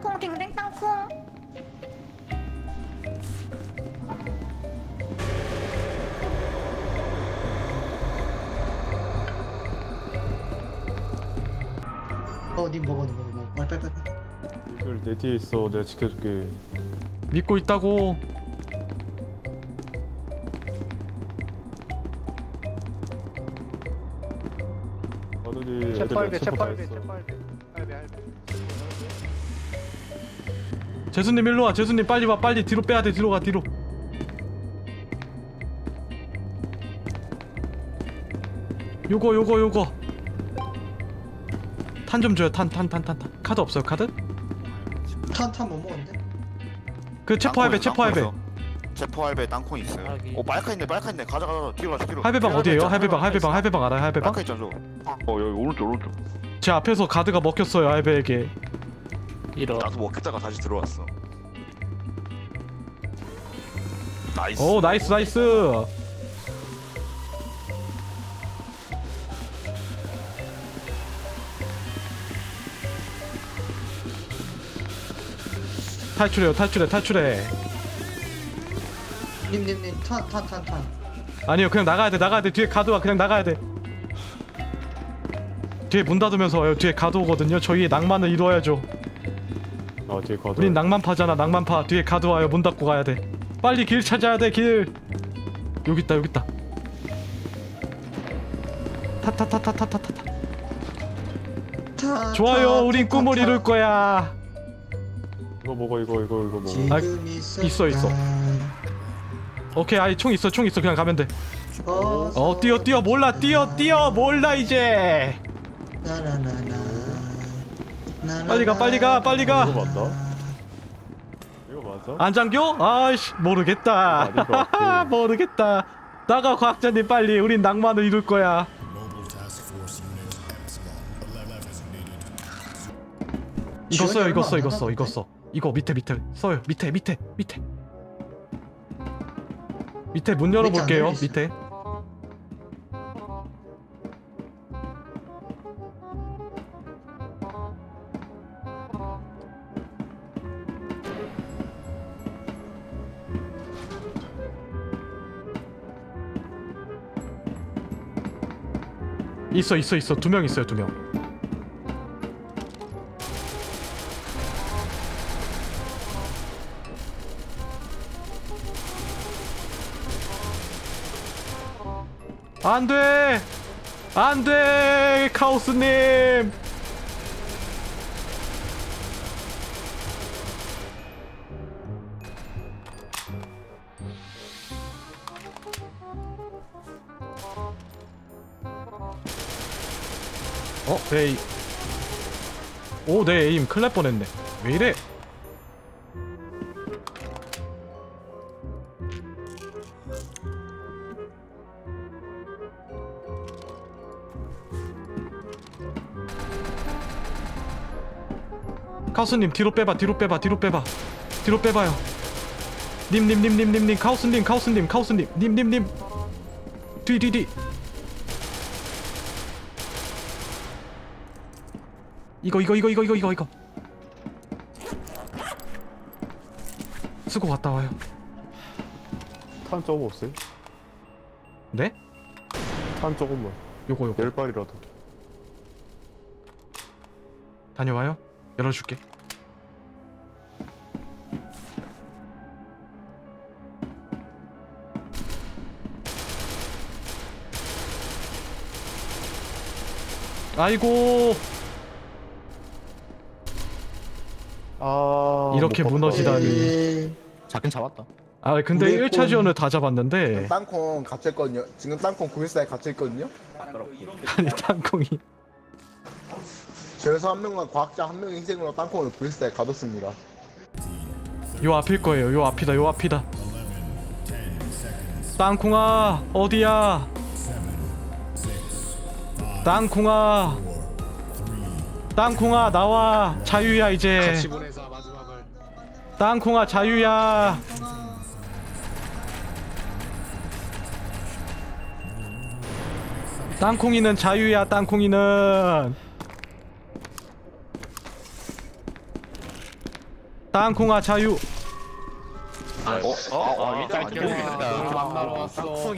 땅콩 딩딩 땅콩. 어니 먹어 니 먹어 먹어. 빨리 빨리 빨리. 이걸 내 뒤에 있어. 내가 지켜줄게. 믿고 있다고. 채빨배 채빨배. 채빨배 할배 할배 재수님 일로 와. 재수님 빨리 와. 빨리 뒤로 빼야 돼. 뒤로 가. 뒤로. 요거 요거 요거. 탄 좀 줘요. 탄 탄 탄 탄 탄. 카드 없어요. 카드? 탄탄 못 먹었는데 그 체포 할배 체포 할배. 체포 할배 땅콩 있어요. 오 빨카 있네 빨카 있네 가자 가자 뒤로 가자 뒤로. 할배방 어디에요? 할배방 할배방 할배방 알아요? 할배방? 빨카 있잖아 저. 어 여기 오른쪽 오른쪽. 제 앞에서 가드가 먹혔어요. 할배에게. 이런. 나도 먹겠다가 다시 들어왔어. 나이스. 오 나이스 나이스. 탈출해요 탈출해 탈출해. 님님님 탄 탄 탄탄 아니요 그냥 나가야 돼 나가야 돼. 뒤에 가드와 그냥 나가야 돼. 뒤에 문 닫으면서 와요 뒤에 가드 오거든요. 저희의 낭만을 이루어야죠 아 뒤에 가드 우린 낭만파잖아 낭만파. 뒤에 가드 와요. 문 닫고 가야 돼. 빨리 길 찾아야 돼길. 여기 있다 여기 있다. 타타타타타타타 타, 좋아요. 타, 우린 타, 꿈을 타, 이룰 거야. 이거 먹어 이거 이거 이거 먹어. 지금 아, 있어 있어, 있어. 오케이 아이 총 있어 총 있어. 그냥 가면 돼. 어 뛰어 뛰어. 몰라 뛰어 뛰어. 몰라 이제. 나나나나 빨리 가 빨리 가 빨리 이거 가 맞나? 이거 맞아? 안장교? 아이씨 모르겠다 아닌 것 같아. 모르겠다 나가 과학자님 빨리 우린 낭만을 이룰 거야 이거 써요 이거 써 이거 써 이거 써 이거 밑에 밑에 써요 밑에 밑에 밑에 밑에 문 열어볼게요. 밑에 있어 있어 있어. 두 명 있어요 두명. 안돼! 안돼 카오스님 어? 내 에임. 오내 에임. 큰일 날 뻔했네. 왜 이래? 카우스님 뒤로 빼봐 뒤로 빼봐 뒤로 빼봐. 뒤로 빼봐요. 님 님 님 님 님 님 카우스님 카우스님 카우스님. 님 님 님. 뒤 뒤 뒤 이거 이거 이거 이거 이거 이거 이거. 쓰고 갔다 와요. 탄 조금 없어요? 네? 탄 조금만. 요거 요거. 열 발이라도. 다녀와요? 열어줄게. 아이고 아 이렇게 못 봤다. 무너지다니. 에 잡긴 잡았다 아 근데 우리 1차 꼼- 지원을 다 잡았는데 땅콩 갇혀있거든요. 지금 땅콩 914에 갇혀있거든요. 아니 땅콩이 저에서 한 명과 과학자 한 명의 희생으로 땅콩을 914에 가뒀습니다. 요 앞일 거예요. 요 앞이다. 요 앞이다. 땅콩아 어디야? 땅콩아 땅콩아 나와 자유야 이제 땅콩아 자유야 땅콩이는 자유야 땅콩이는 땅콩아 자유 어? 어? 아, 아, 아, 만나러 왔어.